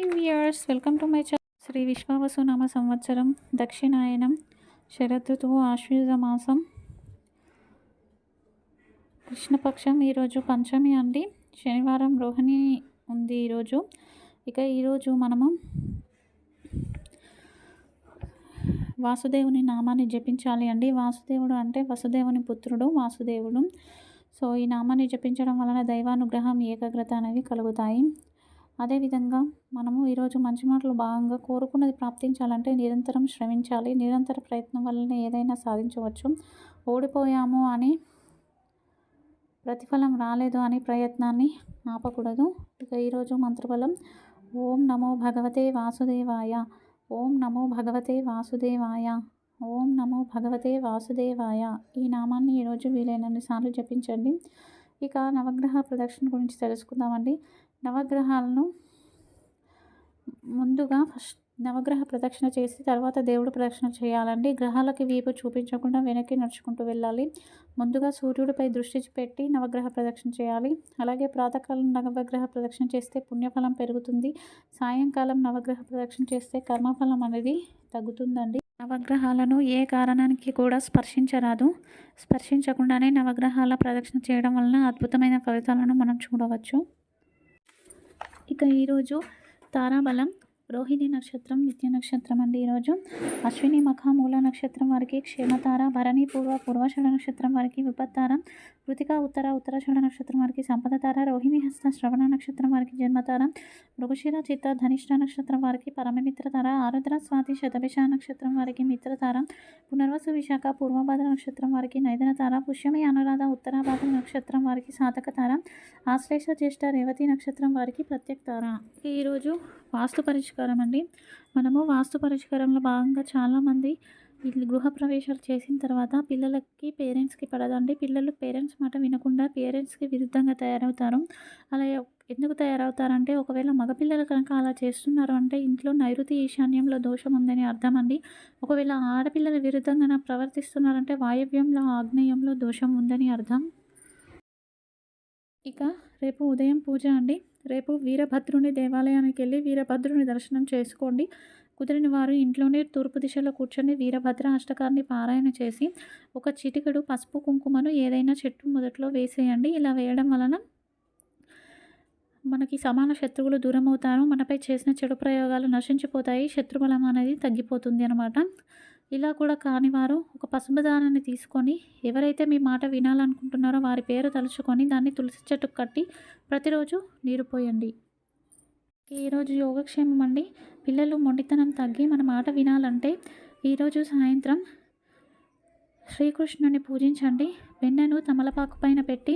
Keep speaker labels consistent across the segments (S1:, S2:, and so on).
S1: Hi viewers welcome to my channel Sri Vishvavasu నామ సంవత్సరం దక్షిణాయనం శరదృతువు ఆశ్వయుజ మాసం కృష్ణపక్షం ఈరోజు పంచమి అండి. శనివారం రోహిణి ఉంది ఈరోజు ఇక ఈరోజు మనము వాసుదేవుని నామాన్ని జపించాలి అండి. వాసుదేవుడు అంటే వసుదేవుని పుత్రుడు వాసుదేవుడు. సో ఈ నామాన్ని జపించడం వలన దైవానుగ్రహం ఏకాగ్రత అనేవి కలుగుతాయి. అదేవిధంగా మనము ఈరోజు మంచి మాటలు భాగంగా కోరుకున్నది ప్రాప్తించాలంటే నిరంతరం శ్రమించాలి. నిరంతర ప్రయత్నం వల్లనే ఏదైనా సాధించవచ్చు. ఓడిపోయాము అని ప్రతిఫలం రాలేదు అని ప్రయత్నాన్ని ఆపకూడదు. ఇక ఈరోజు మంత్రబలం. ఓం నమో భగవతే వాసుదేవాయ. ఓం నమో భగవతే వాసుదేవాయ. ఓం నమో భగవతే వాసుదేవాయ. ఈ నామాన్ని ఈరోజు వీలైనన్ని సార్లు జపించండి. ఇక నవగ్రహ ప్రదక్షిణ గురించి తెలుసుకుందామండి. నవగ్రహాలను ముందుగా ఫస్ట్ నవగ్రహ ప్రదక్షిణ చేసి తర్వాత దేవుడు ప్రదక్షిణ చేయాలండి. గ్రహాలకి వీపు చూపించకుండా వెనక్కి నడుచుకుంటూ వెళ్ళాలి. ముందుగా సూర్యుడిపై దృష్టి పెట్టి నవగ్రహ ప్రదక్షిణ చేయాలి. అలాగే ప్రాతకాలం నవగ్రహ ప్రదక్షిణ చేస్తే పుణ్యఫలం పెరుగుతుంది. సాయంకాలం నవగ్రహ ప్రదక్షిణ చేస్తే కర్మఫలం అనేది తగ్గుతుందండి. నవగ్రహాలను ఏ కారణానికి కూడా స్పర్శించరాదు. స్పర్శించకుండానే నవగ్రహాల ప్రదక్షిణ చేయడం వలన అద్భుతమైన ఫలితాలను మనం చూడవచ్చు. ఇక ఈరోజు తారాబలం రోహిణి నక్షత్రం నిత్య నక్షత్రం అండి ఈరోజు అశ్విని మఖ మూల నక్షత్రం వారికి క్షేమతార భరణి పూర్వ పూర్వాషాఢ నక్షత్రం వారికి విపత్తార కృతిక ఉత్తర ఉత్తరాషాఢ నక్షత్రం వారికి సంపదతార రోహిణి హస్త శ్రవణ నక్షత్రం వారికి జన్మతార మృగశిర చిత్త ధనిష్ట నక్షత్రం వారికి పరమమిత్రతార ఆరుద్ర స్వాతి శతభిష నక్షత్రం వారికి మిత్రతార పునర్వసు విశాఖ పూర్వభాద్ర నక్షత్రం వారికి నైదనతార పుష్యమి అనురాధ ఉత్తరాభాద్ర నక్షత్రం వారికి సాధకతార ఆశ్లేష జ్యేష్ఠ రేవతి నక్షత్రం వారికి ప్రత్యక్తార. ఈరోజు వాస్తు పరిష్కారం అండి. మనము వాస్తు పరిష్కారంలో భాగంగా చాలామంది గృహప్రవేశాలు చేసిన తర్వాత పిల్లలకి పేరెంట్స్కి పడదండి. పిల్లలు పేరెంట్స్ మాట వినకుండా పేరెంట్స్కి విరుద్ధంగా తయారవుతారు. అలా ఎందుకు తయారవుతారంటే ఒకవేళ మగపిల్లలు కనుక అలా చేస్తున్నారు అంటే ఇంట్లో నైరుతి ఈశాన్యంలో దోషం ఉందని అర్థం అండి. ఒకవేళ ఆడపిల్లల విరుద్ధంగా ప్రవర్తిస్తున్నారంటే వాయవ్యంలో ఆగ్నేయంలో దోషం ఉందని అర్థం. ఇక రేపు ఉదయం పూజ అండి. రేపు వీరభద్రుని దేవాలయానికి వెళ్ళి వీరభద్రుని దర్శనం చేసుకోండి. కుదిరిన వారు ఇంట్లోనే తూర్పు దిశలో కూర్చొని వీరభద్ర అష్టకాన్ని పారాయణ చేసి ఒక చిటికెడు పసుపు కుంకుమను ఏదైనా చెట్టు మొదట్లో వేసేయండి. ఇలా వేయడం వలన మనకి సమాన శత్రువులు దూరం అవుతారు మనపై చేసిన చెడు ప్రయోగాలు నశించిపోతాయి. శత్రుబలం అనేది తగ్గిపోతుంది అనమాట ఇలా కూడా కాని వారు ఒక పసుపుదానాన్ని తీసుకొని ఎవరైతే మీ మాట వినాలనుకుంటున్నారో వారి పేరు తలుచుకొని దాన్ని తులసి చెట్టుకు కట్టి ప్రతిరోజు నీరు పోయండి. ఈరోజు యోగక్షేమం అండి. పిల్లలు మొండితనం తగ్గి మన మాట వినాలంటే ఈరోజు సాయంత్రం శ్రీకృష్ణుని పూజించండి. వెన్నెను తమలపాకు పైన పెట్టి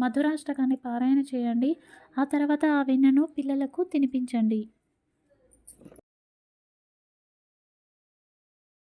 S1: మధురాష్టకాన్ని పారాయణ చేయండి. ఆ తర్వాత ఆ వెన్నెను పిల్లలకు తినిపించండి.